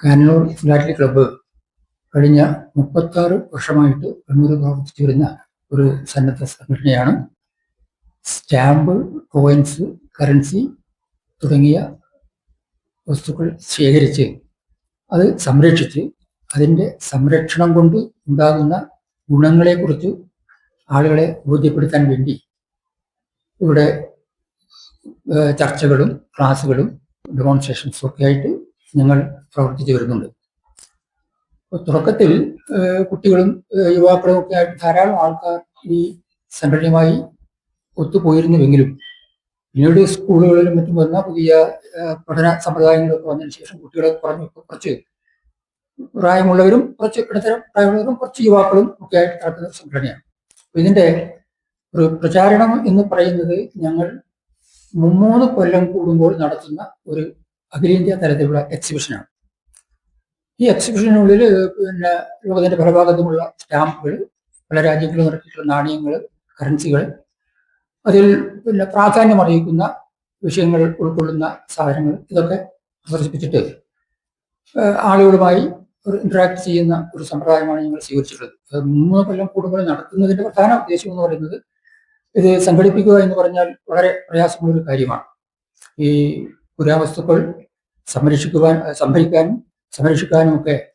Kanoor flat club കഴിഞ്ഞ മുപ്പത്താറ് വർഷമായിട്ട് കണ്ണൂർ പ്രവർത്തിച്ചു വരുന്ന ഒരു സന്നദ്ധ സംഘടനയാണ്. സ്റ്റാമ്പ് കോയിൻസ് കറൻസി തുടങ്ങിയ വസ്തുക്കൾ ശേഖരിച്ച് അത് സംരക്ഷിച്ച് അതിന്റെ സംരക്ഷണം കൊണ്ട് ഉണ്ടാകുന്ന ഗുണങ്ങളെക്കുറിച്ച് ആളുകളെ ബോധ്യപ്പെടുത്താൻ വേണ്ടി ഇവിടെ ചർച്ചകളും ക്ലാസ്സുകളും ഡെമോൺസ്ട്രേഷൻസും ഒക്കെ ആയിട്ട് ഞങ്ങൾ പ്രവർത്തിച്ചു വരുന്നുണ്ട്. തുടക്കത്തിൽ കുട്ടികളും യുവാക്കളും ഒക്കെ ധാരാളം ആൾക്കാർ ഈ സംഘടനയുമായി ഒത്തുപോയിരുന്നുവെങ്കിലും പിന്നീട് സ്കൂളുകളിലും മറ്റും വന്ന പുതിയ പഠന സമ്പ്രദായങ്ങളൊക്കെ വന്നതിന് ശേഷം കുട്ടികളെ ഇപ്പൊ കുറച്ച് പ്രായമുള്ളവരും കുറച്ച് ഇടത്തരം പ്രായമുള്ളവരും കുറച്ച് യുവാക്കളും ഒക്കെ ആയിട്ട് നടക്കുന്ന സംഘടനയാണ്. ഇതിന്റെ ഒരു പ്രചാരണം എന്ന് പറയുന്നത് ഞങ്ങൾ മുമ്മൂന്ന് കൊല്ലം കൂടുമ്പോൾ നടത്തുന്ന ഒരു അഖിലേന്ത്യാ തലത്തിലുള്ള എക്സിബിഷനാണ് ഈ എക്സിബിഷനുള്ളിൽ പിന്നെ ലോകത്തിന്റെ പല ഭാഗത്തുമുള്ള സ്റ്റാമ്പുകൾ പല രാജ്യങ്ങളിൽ ഇറക്കിയിട്ടുള്ള നാണയങ്ങൾ കറൻസികൾ അതിൽ പിന്നെ പ്രാധാന്യം അറിയിക്കുന്ന വിഷയങ്ങൾ ഉൾക്കൊള്ളുന്ന സാധനങ്ങൾ ഇതൊക്കെ പ്രദർശിപ്പിച്ചിട്ട് ആളുകളുമായി ഒരു ഇന്ററാക്ട് ചെയ്യുന്ന ഒരു സമ്പ്രദായമാണ് ഞങ്ങൾ സ്വീകരിച്ചിട്ടുള്ളത്. മൂന്ന് കൊല്ലം കൂടുമ്പോൾ നടത്തുന്നതിന്റെ പ്രധാന ഉദ്ദേശം എന്ന് പറയുന്നത് ഇത് സംഘടിപ്പിക്കുക എന്ന് പറഞ്ഞാൽ വളരെ പ്രയാസമുള്ളൊരു കാര്യമാണ്. ഈ പുരാവസ്തുക്കൾ സംരക്ഷിക്കുവാൻ സംഭരിക്കാനും സംരക്ഷിക്കാനും ഒക്കെ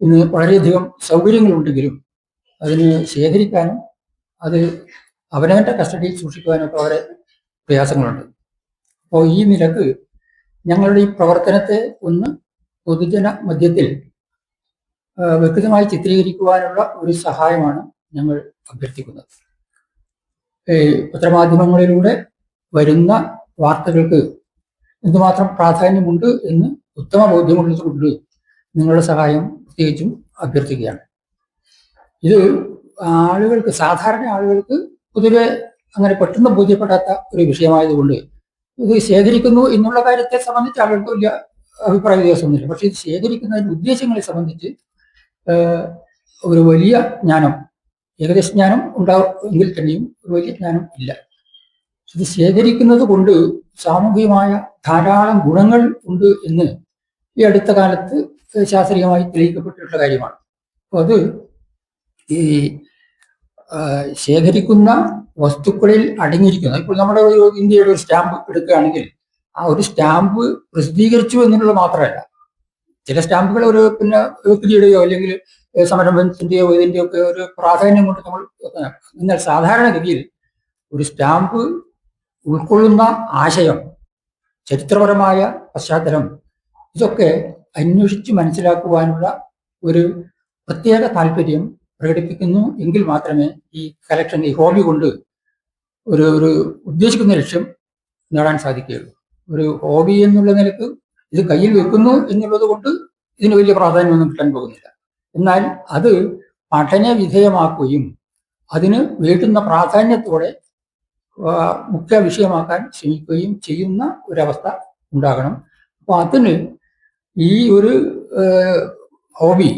ഇന്ന് വളരെയധികം സൗകര്യങ്ങളുണ്ടെങ്കിലും അതിന് ശേഖരിക്കാനും അത് അവനവന്റെ കസ്റ്റഡിയിൽ സൂക്ഷിക്കുവാനും ഒക്കെ വളരെ പ്രയാസങ്ങളുണ്ട്. അപ്പോൾ ഈ നിലയ്ക്ക് ഞങ്ങളുടെ ഈ പ്രവർത്തനത്തെ ഒന്ന് പൊതുജന മധ്യത്തിൽ വ്യക്തിതമായി ചിത്രീകരിക്കുവാനുള്ള ഒരു സഹായമാണ് ഞങ്ങൾ അഭ്യർത്ഥിക്കുന്നത്. പത്രമാധ്യമങ്ങളിലൂടെ വരുന്ന വാർത്തകൾക്ക് എന്തുമാത്രം പ്രാധാന്യമുണ്ട് എന്ന് ഉത്തമ ബോധ്യമുള്ളത് കൊണ്ട് നിങ്ങളുടെ സഹായം പ്രത്യേകിച്ചും അഭ്യർത്ഥിക്കുകയാണ്. ഇത് ആളുകൾക്ക് സാധാരണ ആളുകൾക്ക് പൊതുവെ അങ്ങനെ പെട്ടെന്ന് ബോധ്യപ്പെടാത്ത ഒരു വിഷയമായതുകൊണ്ട് ഇത് ശേഖരിക്കുന്നു എന്നുള്ള കാര്യത്തെ സംബന്ധിച്ച് ആളുകൾക്ക് വലിയ അഭിപ്രായ വ്യത്യാസമൊന്നുമില്ല. പക്ഷെ ഇത് ശേഖരിക്കുന്നതിന്റെ ഉദ്ദേശങ്ങളെ സംബന്ധിച്ച് ഒരു വലിയ ജ്ഞാനം ഏകദേശ ജ്ഞാനം ഉണ്ടാവും എങ്കിൽ തന്നെയും ഒരു വലിയ ജ്ഞാനം ഇല്ല. ഇത് ശേഖരിക്കുന്നത് കൊണ്ട് സാമൂഹികമായ ധാരാളം ഗുണങ്ങൾ ഉണ്ട് എന്ന് ഈ അടുത്ത കാലത്ത് ശാസ്ത്രീയമായി തെളിയിക്കപ്പെട്ടിട്ടുള്ള കാര്യമാണ് അപ്പോൾ അത് ഈ ശേഖരിക്കുന്ന വസ്തുക്കളിൽ അടങ്ങിയിരിക്കുന്നത് ഇപ്പോൾ നമ്മുടെ ഒരു ഇന്ത്യയുടെ ഒരു സ്റ്റാമ്പ് എടുക്കുകയാണെങ്കിൽ ആ ഒരു സ്റ്റാമ്പ് പ്രസിദ്ധീകരിച്ചു എന്നുള്ളത് മാത്രമല്ല ചില സ്റ്റാമ്പുകൾ ഒരു പിന്നെ വ്യക്തിയുടെയോ അല്ലെങ്കിൽ സമരംഭത്തിന്റെയോ ഇതിന്റെയോ ഒക്കെ ഒരു പ്രാധാന്യം കൊണ്ട് നമ്മൾ. എന്നാൽ സാധാരണഗതിയിൽ ഒരു സ്റ്റാമ്പ് ഉൾക്കൊള്ളുന്ന ആശയം ചരിത്രപരമായ പശ്ചാത്തലം ഇതൊക്കെ അന്വേഷിച്ച് മനസ്സിലാക്കുവാനുള്ള ഒരു പ്രത്യേക താല്പര്യം പ്രകടിപ്പിക്കുന്നു. എങ്കിൽ മാത്രമേ ഈ കലക്ഷൻ ഈ ഹോബി കൊണ്ട് ഒരു ഒരു ഉദ്ദേശിക്കുന്ന ലക്ഷ്യം നേടാൻ സാധിക്കുകയുള്ളൂ. ഒരു ഹോബി എന്നുള്ള നിലയ്ക്ക് ഇത് കയ്യിൽ വെക്കുന്നു എന്നുള്ളത് കൊണ്ട് ഇതിന് വലിയ പ്രാധാന്യമൊന്നും കിട്ടാൻ പോകുന്നില്ല. എന്നാൽ അത് പഠന വിധേയമാക്കുകയും അതിന് വീട്ടുന്ന പ്രാധാന്യത്തോടെ മുഖ്യ വിഷയമാക്കാൻ ശ്രമിക്കുകയും ചെയ്യുന്ന ഒരവസ്ഥ ഉണ്ടാകണം. അപ്പോൾ അതിന് ഈ ഒരു ഹോബി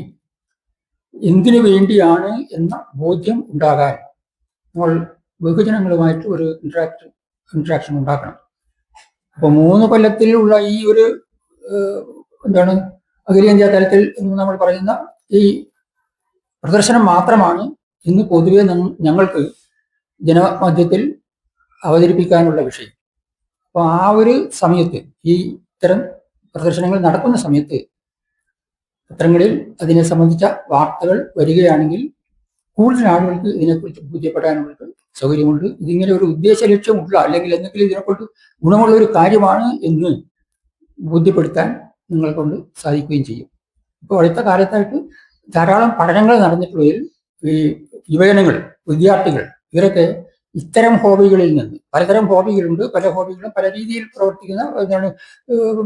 എന്തിനു വേണ്ടിയാണ് എന്ന ബോധ്യം ഉണ്ടാകാൻ നമ്മൾ ബഹുജനങ്ങളുമായിട്ട് ഒരു ഇൻട്രാക്ട് ഇൻട്രാക്ഷൻ ഉണ്ടാക്കണം. അപ്പോൾ മൂന്ന് കൊല്ലത്തിലുള്ള ഈ ഒരു എന്താണ് അഖിലേന്ത്യാ തലത്തിൽ എന്ന് നമ്മൾ പറയുന്ന ഈ പ്രദർശനം മാത്രമാണ് ഇന്ന് പൊതുവെ ഞങ്ങ- ഞങ്ങൾക്ക് ജനമധ്യത്തിൽ അവതരിപ്പിക്കാനുള്ള വിഷയം. അപ്പോൾ ആ ഒരു സമയത്ത് ഈ ഇത്തരം പ്രദർശനങ്ങൾ നടക്കുന്ന സമയത്ത് പത്രങ്ങളിൽ അതിനെ സംബന്ധിച്ച വാർത്തകൾ വരികയാണെങ്കിൽ കൂടുതൽ ആളുകൾക്ക് ഇതിനെക്കുറിച്ച് ബോധ്യപ്പെടാനുള്ള സൗകര്യമുണ്ട്. ഇതിങ്ങനെ ഒരു ഉദ്ദേശ ലക്ഷ്യമുള്ള അല്ലെങ്കിൽ എന്തെങ്കിലും ഇതിനെക്കൊണ്ട് ഗുണമുള്ള ഒരു കാര്യമാണ് എന്ന് ബോധ്യപ്പെടുത്താൻ നിങ്ങളെ കൊണ്ട് സാധിക്കുകയും ചെയ്യും. ഇപ്പോൾ അടുത്ത കാലത്തായിട്ട് ധാരാളം പഠനങ്ങൾ നടന്നിട്ടുള്ളതിൽ ഈ യുവജനങ്ങൾ വിദ്യാർത്ഥികൾ ഇവരൊക്കെ ഇത്തരം ഹോബികളിൽ നിന്ന് പലതരം ഹോബികളുണ്ട് പല ഹോബികളും പല രീതിയിൽ പ്രവർത്തിക്കുന്ന എന്താണ്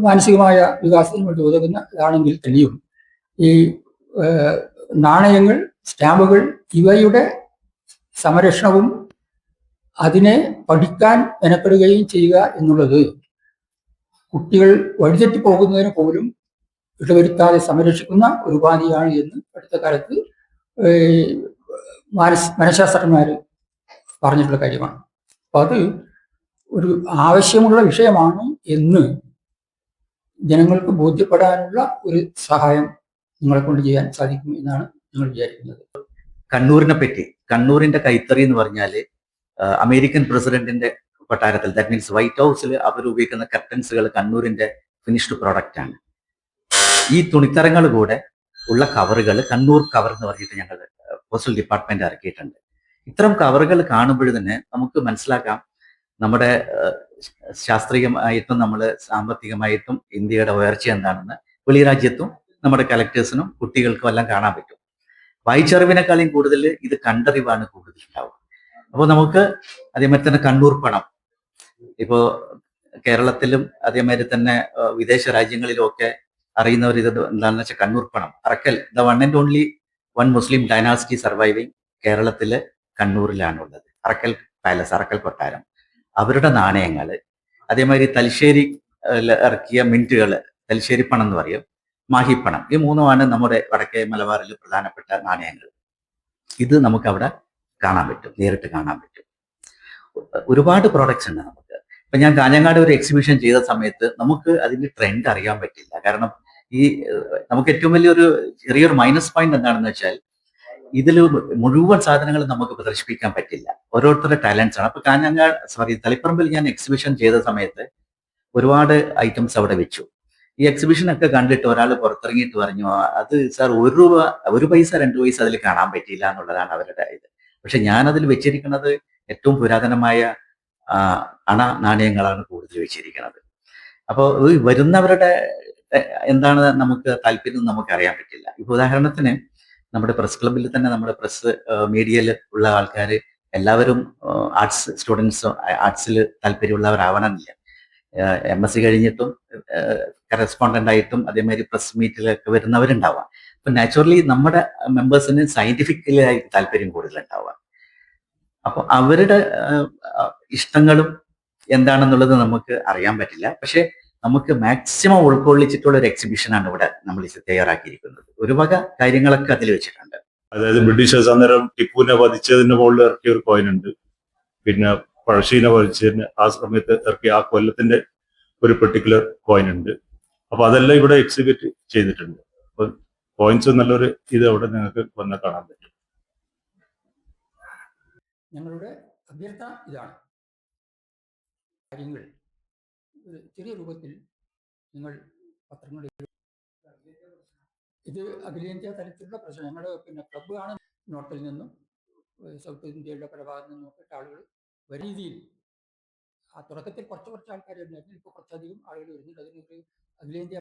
മാനസികമായ വികാസത്തിന് വേണ്ടി ഉതകുന്ന ഇതാണെങ്കിൽ തന്നെയും ഈ നാണയങ്ങൾ സ്റ്റാമ്പുകൾ ഇവയുടെ സംരക്ഷണവും അതിനെ പഠിക്കാൻ മെനപ്പെടുകയും ചെയ്യുക എന്നുള്ളത് കുട്ടികൾ വഴിതെറ്റി പോകുന്നതിന് പോലും ഇടവരുത്താതെ സംരക്ഷിക്കുന്ന ഒരു ഉപാധിയാണ് എന്ന് അടുത്ത കാലത്ത് മാനസ് പറഞ്ഞിട്ടുള്ള കാര്യമാണ്. അപ്പൊ അത് ഒരു ആവശ്യമുള്ള വിഷയമാണ് എന്ന് ജനങ്ങൾക്ക് ബോധ്യപ്പെടാനുള്ള ഒരു സഹായം നിങ്ങളെ കൊണ്ട് ചെയ്യാൻ സാധിക്കും എന്നാണ് ഞങ്ങൾ വിചാരിക്കുന്നത്. കണ്ണൂരിനെ പറ്റി കണ്ണൂരിന്റെ കൈത്തറി എന്ന് പറഞ്ഞാൽ അമേരിക്കൻ പ്രസിഡന്റിന്റെ കൊട്ടാരത്തിൽ ദാറ്റ് മീൻസ് വൈറ്റ് ഹൗസിൽ അവർ ഉപയോഗിക്കുന്ന കർട്ടൻസുകൾ കണ്ണൂരിന്റെ ഫിനിഷ്ഡ് പ്രോഡക്റ്റ് ആണ്. ഈ തുണിത്തരങ്ങൾ കൂടെ ഉള്ള കവറുകൾ കണ്ണൂർ കവർ എന്ന് പറഞ്ഞിട്ട് ഞങ്ങൾ പോസ്റ്റൽ ഡിപ്പാർട്ട്മെന്റ് ഇറക്കിയിട്ടുണ്ട്. ഇത്തരം കവറുകൾ കാണുമ്പോൾ തന്നെ നമുക്ക് മനസ്സിലാക്കാം നമ്മുടെ ശാസ്ത്രീയമായിട്ടും നമ്മൾ സാമ്പത്തികമായിട്ടും ഇന്ത്യയുടെ ഉയർച്ച എന്താണെന്ന്. രാജ്യത്തും നമ്മുടെ കലക്ടേഴ്സിനും കുട്ടികൾക്കും എല്ലാം കാണാൻ പറ്റും. വായിച്ചറിവിനേക്കാളും കൂടുതൽ ഇത് കണ്ടറിവാണ് കൂടുതൽ ഉണ്ടാവുക. അപ്പോൾ നമുക്ക് അതേമാതിരി തന്നെ കണ്ണൂർ പണം. ഇപ്പോൾ കേരളത്തിലും അതേമാതിരി തന്നെ വിദേശ രാജ്യങ്ങളിലും ഒക്കെ അറിയുന്നവർ ഇത് എന്താണെന്ന് വെച്ചാൽ കണ്ണൂർ പണം. Arakkal the one and only one Muslim dynasty surviving കേരളത്തിൽ കണ്ണൂരിലാണ് ഉള്ളത് അറക്കൽ പാലസ് അറക്കൽ കൊട്ടാരം. അവരുടെ നാണയങ്ങൾ അതേമാതിരി തലശ്ശേരി ഇറക്കിയ മിന്റുകൾ തലശ്ശേരി പണം എന്ന് പറയും മാഹിപ്പണം ഈ മൂന്നുമാണ് നമ്മുടെ വടക്കേ മലബാറിൽ പ്രധാനപ്പെട്ട നാണയങ്ങൾ ഇത് നമുക്ക് അവിടെ കാണാൻ പറ്റും നേരിട്ട് കാണാൻ പറ്റും. ഒരുപാട് പ്രോഡക്ട്സ് ഉണ്ട് നമുക്ക്. ഇപ്പൊ ഞാൻ കാഞ്ഞങ്ങാട് ഒരു എക്സിബിഷൻ ചെയ്ത സമയത്ത് നമുക്ക് അതിന്റെ ട്രെൻഡ് അറിയാൻ പറ്റില്ല. കാരണം ഈ നമുക്ക് ഏറ്റവും വലിയൊരു ചെറിയൊരു മൈനസ് പോയിന്റ് എന്താണെന്ന് വെച്ചാൽ ഇതിൽ മുഴുവൻ സാധനങ്ങൾ നമുക്ക് പ്രദർശിപ്പിക്കാൻ പറ്റില്ല. ഓരോരുത്തരുടെ ടാലൻസ് ആണ്. അപ്പൊ കാഞ്ഞങ്ങാട് സോറി തളിപ്പറമ്പിൽ ഞാൻ എക്സിബിഷൻ ചെയ്ത സമയത്ത് ഒരുപാട് ഐറ്റംസ് അവിടെ വെച്ചു. ഈ എക്സിബിഷൻ ഒക്കെ കണ്ടിട്ട് ഒരാൾ പുറത്തിറങ്ങിയിട്ട് പറഞ്ഞു അത് സാർ ഒരു രൂപ ഒരു പൈസ രണ്ട് പൈസ അതിൽ കാണാൻ പറ്റിയില്ല എന്നുള്ളതാണ് അവരുടെ ഇത്. പക്ഷെ ഞാൻ അതിൽ വെച്ചിരിക്കുന്നത് ഏറ്റവും പുരാതനമായ അണ നാണയങ്ങളാണ് കൂടുതൽ വെച്ചിരിക്കുന്നത്. അപ്പോൾ വരുന്നവരുടെ എന്താണ് നമുക്ക് താല്പര്യം നമുക്ക് അറിയാൻ പറ്റില്ല. ഇപ്പൊ ഉദാഹരണത്തിന് നമ്മുടെ പ്രസ് ക്ലബിൽ തന്നെ നമ്മുടെ പ്രസ് മീഡിയയിൽ ഉള്ള ആൾക്കാർ എല്ലാവരും ആർട്സ് സ്റ്റുഡൻസ് ആർട്സിൽ താല്പര്യമുള്ളവരാവണമെന്നില്ല. എം എസ് സി കഴിഞ്ഞിട്ടും കറസ്പോണ്ടന്റ് ആയിട്ടും അതേമാതിരി പ്രസ് മീറ്റിലൊക്കെ വരുന്നവരുണ്ടാവാം. അപ്പൊ നാച്ചുറലി നമ്മുടെ മെമ്പേഴ്സിന് സയന്റിഫിക്കലി ആയിട്ട് താല്പര്യം കൂടുതലുണ്ടാവാം. അപ്പോൾ അവരുടെ ഇഷ്ടങ്ങളും എന്താണെന്നുള്ളത് നമുക്ക് അറിയാൻ പറ്റില്ല. പക്ഷെ നമുക്ക് മാക്സിമം ഉൾക്കൊള്ളിച്ചിട്ടുള്ള ഒരു എക്സിബിഷനാണ് ഇവിടെ നമ്മൾ തയ്യാറാക്കിയിരിക്കുന്നത്. ഒരു വക കാര്യങ്ങളൊക്കെ അതിൽ വെച്ചിട്ടുണ്ട്. അതായത് ബ്രിട്ടീഷേഴ്സ് അന്നേരം ടിപ്പുവിനെ വധിച്ചതിന് മുകളിൽ ഇറക്കിയ ഒരു കോയിൻ ഉണ്ട്. പിന്നെ പഴശ്ശീനെ വധിച്ചതിന് ആ സമയത്ത് ഇറക്കിയ ആ കൊല്ലത്തിന്റെ ഒരു പെർട്ടിക്കുലർ കോയിൻ ഉണ്ട്. അപ്പൊ അതെല്ലാം ഇവിടെ എക്സിബിറ്റ് ചെയ്തിട്ടുണ്ട്. അപ്പൊ കോയിൻസ് നല്ലൊരു ഇത് അവിടെ നിങ്ങൾക്ക് വന്ന് കാണാൻ പറ്റും. ഞങ്ങളുടെ അഭ്യർത്ഥന ഇതാണ്. കാര്യങ്ങൾ ചെറിയ രൂപത്തിൽ നിങ്ങൾ പത്രങ്ങളിൽ ഇത് അഖിലേന്ത്യാ തലത്തിലുള്ള പ്രശ്നം. ഞങ്ങളുടെ പിന്നെ ക്ലബ്ബ് ആണ് നോർത്തിൽ നിന്നും സൗത്ത് ഇന്ത്യയുടെ പല ഭാഗത്തു നിന്നും ഒക്കെ ആളുകൾ വലിയ രീതിയിൽ ആ തുടക്കത്തിൽ കുറച്ച് കുറച്ച് ആൾക്കാർ ഉണ്ടായിരുന്നു ഇപ്പോൾ കുറച്ചധികം ആളുകൾ വരുന്നുണ്ട്. അതിനൊരു അഖിലേന്ത്യാ